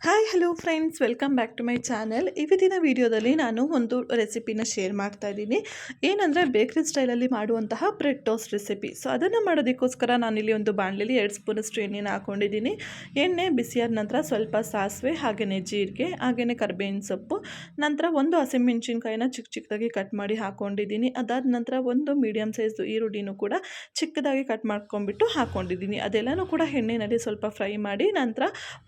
Hi hello friends welcome back to my channel ಇವತ್ತಿನ ವಿಡಿಯೋದಲ್ಲಿ ನಾನು ಒಂದು ರೆಸಿಪಿನ ಶೇರ್ ಮಾಡ್ತಾ ಇದ್ದೀನಿ. ಏನಂದರೆ ಬೇಕ್ರಿ ಸ್ಟೈಲಲ್ಲಿ ಮಾಡುವಂತಹ ಬ್ರೆಡ್ ಟೋಸ್ಟ್ ರೆಸಿಪಿ ಸೊ ಅದನ್ನು ಮಾಡೋದಕ್ಕೋಸ್ಕರ ನಾನಿಲ್ಲಿ ಒಂದು ಬಾಣಲೆಯಲ್ಲಿ ಎರಡು ಸ್ಪೂನಷ್ಟು ಎಣ್ಣೆನ ಹಾಕ್ಕೊಂಡಿದ್ದೀನಿ ಎಣ್ಣೆ ಬಿಸಿಯಾದ ನಂತರ ಸ್ವಲ್ಪ ಸಾಸಿವೆ ಹಾಗೆಯೇ ಜೀರಿಗೆ ಹಾಗೆಯೇ ಕರ್ಬೇವಿನ ಸೊಪ್ಪು, ನಂತರ ಒಂದು ಹಸಿಮೆಣಸಿನ್ಕಾಯಿನ ಚಿಕ್ಕ ಚಿಕ್ಕದಾಗಿ ಕಟ್ ಮಾಡಿ ಹಾಕ್ಕೊಂಡಿದ್ದೀನಿ ಅದಾದ ನಂತರ ಒಂದು ಮೀಡಿಯಮ್ ಸೈಜ್ ಈರುಳ್ಳಿನೂ ಕೂಡ ಚಿಕ್ಕದಾಗಿ ಕಟ್ ಮಾಡ್ಕೊಂಡ್ಬಿಟ್ಟು ಹಾಕ್ಕೊಂಡಿದ್ದೀನಿ ಅದೆಲ್ಲನೂ ಕೂಡ ಎಣ್ಣೆಯಲ್ಲಿ ಸ್ವಲ್ಪ ಫ್ರೈ ಮಾಡಿ, ನಂತರ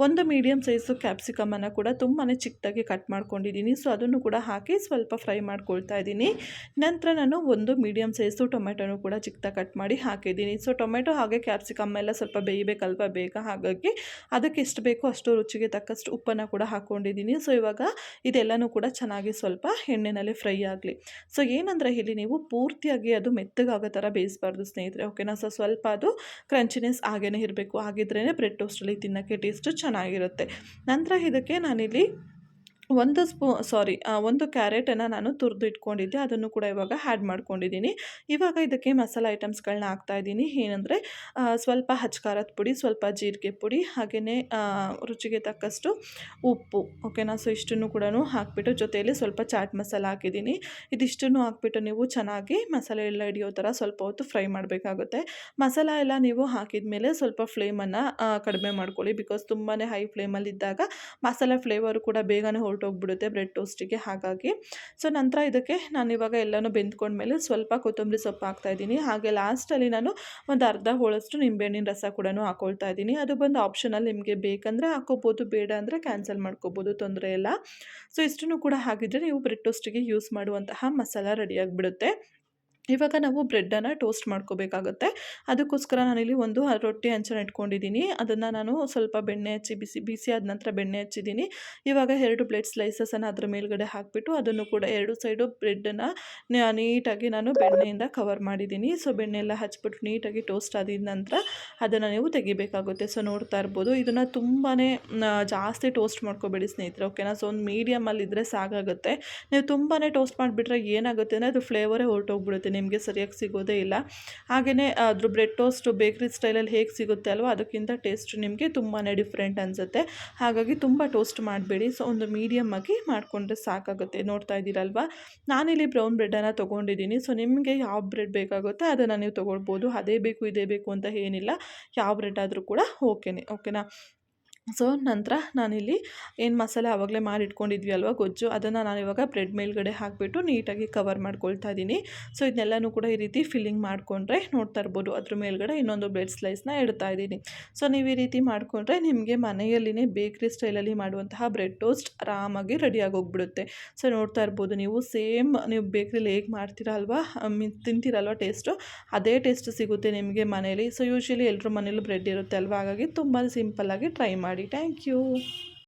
ಒಂದು ಮೀಡಿಯಮ್ ಸೈಜು ಕ್ಯಾಪ್ಸಿಕಮನ್ನು ಕೂಡ ತುಂಬಾ ಚಿಕ್ಕದಾಗಿ ಕಟ್ ಮಾಡ್ಕೊಂಡಿದ್ದೀನಿ. ಸೊ ಅದನ್ನು ಕೂಡ ಹಾಕಿ ಸ್ವಲ್ಪ ಫ್ರೈ ಮಾಡ್ಕೊಳ್ತಾ ಇದ್ದೀನಿ. ನಂತರ ನಾನು ಒಂದು ಮೀಡಿಯಮ್ ಸೈಜು ಟೊಮೆಟೊನು ಕೂಡ ಚಿಕ್ಕದಾಗಿ ಕಟ್ ಮಾಡಿ ಹಾಕಿದ್ದೀನಿ. ಸೊ ಟೊಮೆಟೊ ಹಾಗೆ ಕ್ಯಾಪ್ಸಿಕಮ್ ಎಲ್ಲ ಸ್ವಲ್ಪ ಬೇಯಬೇಕಲ್ವ? ಬೇಗ ಹಾಗಾಗಿ ಅದಕ್ಕೆ ಎಷ್ಟು ಬೇಕೋ ಅಷ್ಟು ರುಚಿಗೆ ತಕ್ಕಷ್ಟು ಉಪ್ಪನ್ನು ಕೂಡ ಹಾಕ್ಕೊಂಡಿದ್ದೀನಿ ಸೊ ಇವಾಗ ಇದೆಲ್ಲನೂ ಕೂಡ ಚೆನ್ನಾಗಿ ಸ್ವಲ್ಪ ಎಣ್ಣೆನಲ್ಲಿ ಫ್ರೈ ಆಗಲಿ. ಸೊ ಏನಂದರೆ ಇಲ್ಲಿ ನೀವು ಪೂರ್ತಿಯಾಗಿ ಅದು ಮೆತ್ತಗಾಗೋ ಥರ ಬೇಯಿಸಬಾರ್ದು ಸ್ನೇಹಿತರೆ ಓಕೆನಾ ಸೊ ಸ್ವಲ್ಪ ಅದು ಕ್ರಂಚಿನೆಸ್ ಹಾಗೇ ಇರಬೇಕು. ಹಾಗಿದ್ರೇ ಬ್ರೆಡ್ ಟೋಸ್ಟಲ್ಲಿ ತಿನ್ನೋಕ್ಕೆ ಟೇಸ್ಟು ಚೆನ್ನಾಗಿರುತ್ತೆ. ನಂತರ ಇದಕ್ಕೆ ನಾನಿಲ್ಲಿ ಒಂದು ಸ್ಪೂ, ಸಾರಿ ಒಂದು ಕ್ಯಾರೆಟನ್ನು ನಾನು ತುರಿದು ಇಟ್ಕೊಂಡಿದ್ದೆ. ಅದನ್ನು ಕೂಡ ಇವಾಗ ಹ್ಯಾಡ್ ಮಾಡ್ಕೊಂಡಿದ್ದೀನಿ. ಇವಾಗ ಇದಕ್ಕೆ ಮಸಾಲೆ ಐಟಮ್ಸ್ಗಳನ್ನ ಹಾಕ್ತಾಯಿದ್ದೀನಿ ಏನಂದರೆ ಸ್ವಲ್ಪ ಹಚ್ಕಾರದ ಪುಡಿ, ಸ್ವಲ್ಪ ಜೀರಿಗೆ ಪುಡಿ, ಹಾಗೆಯೇ ರುಚಿಗೆ ತಕ್ಕಷ್ಟು ಉಪ್ಪು, ಓಕೆನಾ? ಸೊ, ಇಷ್ಟನ್ನು ಕೂಡ ಹಾಕ್ಬಿಟ್ಟು ಜೊತೆಯಲ್ಲಿ ಸ್ವಲ್ಪ ಚಾಟ್ ಮಸಾಲ ಹಾಕಿದ್ದೀನಿ. ಇದಿಷ್ಟನ್ನು ಹಾಕ್ಬಿಟ್ಟು ನೀವು ಚೆನ್ನಾಗಿ ಮಸಾಲೆ ಎಲ್ಲ ಹಿಡಿಯೋ ಥರ ಸ್ವಲ್ಪ ಹೊತ್ತು ಫ್ರೈ ಮಾಡಬೇಕಾಗುತ್ತೆ. ಮಸಾಲೆ ಎಲ್ಲ ನೀವು ಹಾಕಿದ ಮೇಲೆ ಸ್ವಲ್ಪ ಫ್ಲೇಮನ್ನು ಕಡಿಮೆ ಮಾಡ್ಕೊಳ್ಳಿ. ಬಿಕಾಸ್ ತುಂಬಾ ಹೈ ಫ್ಲೇಮಲ್ಲಿದ್ದಾಗ ಮಸಾಲೆ ಫ್ಲೇವರು ಕೂಡ ಬೇಗನೆ ಹೊರಟು ಹೊರಟೋಗ್ಬಿಡುತ್ತೆ ಬ್ರೆಡ್ ಟೋಸ್ಟಿಗೆ ಹಾಗಾಗಿ. ಸೊ ನಂತರ ಇದಕ್ಕೆ ನಾನು ಇವಾಗ ಎಲ್ಲನೂ ಬೆಂದ್ಕೊಂಡ್ಮೇಲೆ ಸ್ವಲ್ಪ ಕೊತ್ತಂಬರಿ ಸೊಪ್ಪು ಹಾಕ್ತಾಯಿದ್ದೀನಿ ಹಾಗೆ ಲಾಸ್ಟಲ್ಲಿ ನಾನು ಒಂದು ಅರ್ಧ ಹೋಳಷ್ಟು ನಿಂಬೆಹಣ್ಣಿನ ರಸ ಕೂಡ ಹಾಕೊಳ್ತಾ ಇದ್ದೀನಿ. ಅದು ಬಂದು ಆಪ್ಷನಲ್ಲಿ ನಿಮಗೆ ಬೇಕಂದರೆ ಹಾಕೋಬೋದು, ಬೇಡ ಅಂದರೆ ಕ್ಯಾನ್ಸಲ್ ಮಾಡ್ಕೋಬೋದು, ತೊಂದರೆ ಇಲ್ಲ. ಸೊ ಇಷ್ಟನ್ನು ಕೂಡ ಹಾಗಿದ್ರೆ ನೀವು ಬ್ರೆಡ್ ಟೋಸ್ಟಿಗೆ ಯೂಸ್ ಮಾಡುವಂತಹ ಮಸಾಲ ರೆಡಿಯಾಗಿಬಿಡುತ್ತೆ ಇವಾಗ ನಾವು ಬ್ರೆಡ್ಡನ್ನು ಟೋಸ್ಟ್ ಮಾಡ್ಕೋಬೇಕಾಗುತ್ತೆ. ಅದಕ್ಕೋಸ್ಕರ ನಾನಿಲ್ಲಿ ಒಂದು ರೊಟ್ಟಿ ಹಂಚನ ಇಟ್ಕೊಂಡಿದ್ದೀನಿ. ಅದನ್ನು ನಾನು ಸ್ವಲ್ಪ ಬೆಣ್ಣೆ ಹಚ್ಚಿ ಬಿಸಿ ಬಿಸಿ ಆದ ನಂತರ ಬೆಣ್ಣೆ ಹಚ್ಚಿದ್ದೀನಿ. ಇವಾಗ ಎರಡು ಪ್ಲೇಟ್ ಸ್ಲೈಸಸನ್ನು ಅದರ ಮೇಲ್ಗಡೆ ಹಾಕಿಬಿಟ್ಟು ಅದನ್ನು ಕೂಡ ಎರಡು ಸೈಡು ಬ್ರೆಡ್ಡನ್ನು ನೀಟಾಗಿ ನಾನು ಬೆಣ್ಣೆಯಿಂದ ಕವರ್ ಮಾಡಿದ್ದೀನಿ. ಸೊ ಬೆಣ್ಣೆ ಎಲ್ಲ ಹಚ್ಬಿಟ್ಟು ನೀಟಾಗಿ ಟೋಸ್ಟ್ ಆದಿದ ನಂತರ ಅದನ್ನು ನೀವು ತೆಗಿಬೇಕಾಗುತ್ತೆ. ಸೊ, ನೋಡ್ತಾ ಇರ್ಬೋದು. ಇದನ್ನು ತುಂಬಾ ಜಾಸ್ತಿ ಟೋಸ್ಟ್ ಮಾಡ್ಕೋಬೇಡಿ ಸ್ನೇಹಿತರೆ, ಓಕೆನಾ? ಸೊ, ಒಂದು ಮೀಡಿಯಮಲ್ಲಿದ್ದರೆ ಸಾಕಾಗುತ್ತೆ ನೀವು ತುಂಬಾ ಟೋಸ್ಟ್ ಮಾಡಿಬಿಟ್ರೆ ಏನಾಗುತ್ತೆ ಅಂದರೆ ಅದು ಫ್ಲೇವರೇ ಹೊರಟೋಗ್ಬಿಡುತ್ತೆ. ನಿಮಗೆ ಸರಿಯಾಗಿ ಸಿಗೋದೇ ಇಲ್ಲ. ಹಾಗೆಯೇ ಅದ್ರ ಬ್ರೆಡ್ ಟೋಸ್ಟು ಬೇಕ್ರಿ ಸ್ಟೈಲಲ್ಲಿ ಹೇಗೆ ಸಿಗುತ್ತೆ ಅಲ್ವ, ಅದಕ್ಕಿಂತ ಟೇಸ್ಟ್ ನಿಮಗೆ ತುಂಬಾ ಡಿಫ್ರೆಂಟ್ ಅನಿಸುತ್ತೆ. ಹಾಗಾಗಿ ತುಂಬ ಟೋಸ್ಟ್ ಮಾಡಬೇಡಿ. ಸೊ, ಒಂದು ಮೀಡಿಯಮ್ ಆಗಿ ಮಾಡಿಕೊಂಡ್ರೆ ಸಾಕಾಗುತ್ತೆ. ನೋಡ್ತಾ ಇದ್ದೀರಲ್ವ? ನಾನಿಲ್ಲಿ ಬ್ರೌನ್ ಬ್ರೆಡನ್ನು ತೊಗೊಂಡಿದ್ದೀನಿ. ಸೊ, ನಿಮಗೆ ಯಾವ ಬ್ರೆಡ್ ಬೇಕಾಗುತ್ತೆ ಅದನ್ನು ನೀವು ತೊಗೊಳ್ಬೋದು. ಅದೇ ಬೇಕು, ಇದೇ ಬೇಕು ಅಂತ ಏನಿಲ್ಲ. ಯಾವ ಬ್ರೆಡ್ ಆದರೂ ಕೂಡ ಓಕೆನೇ, ಓಕೆನಾ? ಸೊ ನಂತರ ನಾನಿಲ್ಲಿ ಏನು ಮಸಾಲೆ ಆವಾಗಲೇ ಮಾಡಿ ಇಟ್ಕೊಂಡಿದ್ವಿ ಅಲ್ವಾ ಗೊಜ್ಜು, ಅದನ್ನು ನಾನು ಇವಾಗ ಬ್ರೆಡ್ ಮೇಲ್ಗಡೆ ಹಾಕಿಬಿಟ್ಟು ನೀಟಾಗಿ ಕವರ್ ಮಾಡ್ಕೊಳ್ತಾ ಇದ್ದೀನಿ ಸೊ ಇದನ್ನೆಲ್ಲನೂ ಕೂಡ ಈ ರೀತಿ ಫಿಲ್ಲಿಂಗ್ ಮಾಡಿಕೊಂಡ್ರೆ ನೋಡ್ತಾ ಇರ್ಬೋದು. ಅದ್ರ ಮೇಲ್ಗಡೆ ಇನ್ನೊಂದು ಬ್ರೆಡ್ ಸ್ಲೈಸ್ನ ಇಡ್ತಾ ಇದ್ದೀನಿ ಸೊ ನೀವು ಈ ರೀತಿ ಮಾಡಿಕೊಂಡ್ರೆ ನಿಮಗೆ ಮನೆಯಲ್ಲಿನೇ ಬೇಕ್ರಿ ಸ್ಟೈಲಲ್ಲಿ ಮಾಡುವಂತಹ ಬ್ರೆಡ್ ಟೋಸ್ಟ್ ಆರಾಮಾಗಿ ರೆಡಿಯಾಗಿ ಹೋಗ್ಬಿಡುತ್ತೆ ಸೊ ನೋಡ್ತಾ ಇರ್ಬೋದು ನೀವು ಸೇಮ್ ನೀವು ಬೇಕ್ರಿಲಿ ಹೇಗೆ ಮಾಡ್ತೀರಾ ಅಲ್ವಾ ತಿಂತೀರಲ್ವ ಟೇಸ್ಟು ಅದೇ ಟೇಸ್ಟ್ ಸಿಗುತ್ತೆ ನಿಮಗೆ ಮನೇಲಿ ಸೊ ಯೂಶ್ವಲಿ ಎಲ್ಲರೂ ಮನೇಲೂ ಬ್ರೆಡ್ ಇರುತ್ತೆ ಅಲ್ವಾ, ಹಾಗಾಗಿ ತುಂಬ ಸಿಂಪಲ್ಲಾಗಿ ಟ್ರೈ ಮಾಡಿ ಮಾಡಿ ಥ್ಯಾಂಕ್ ಯು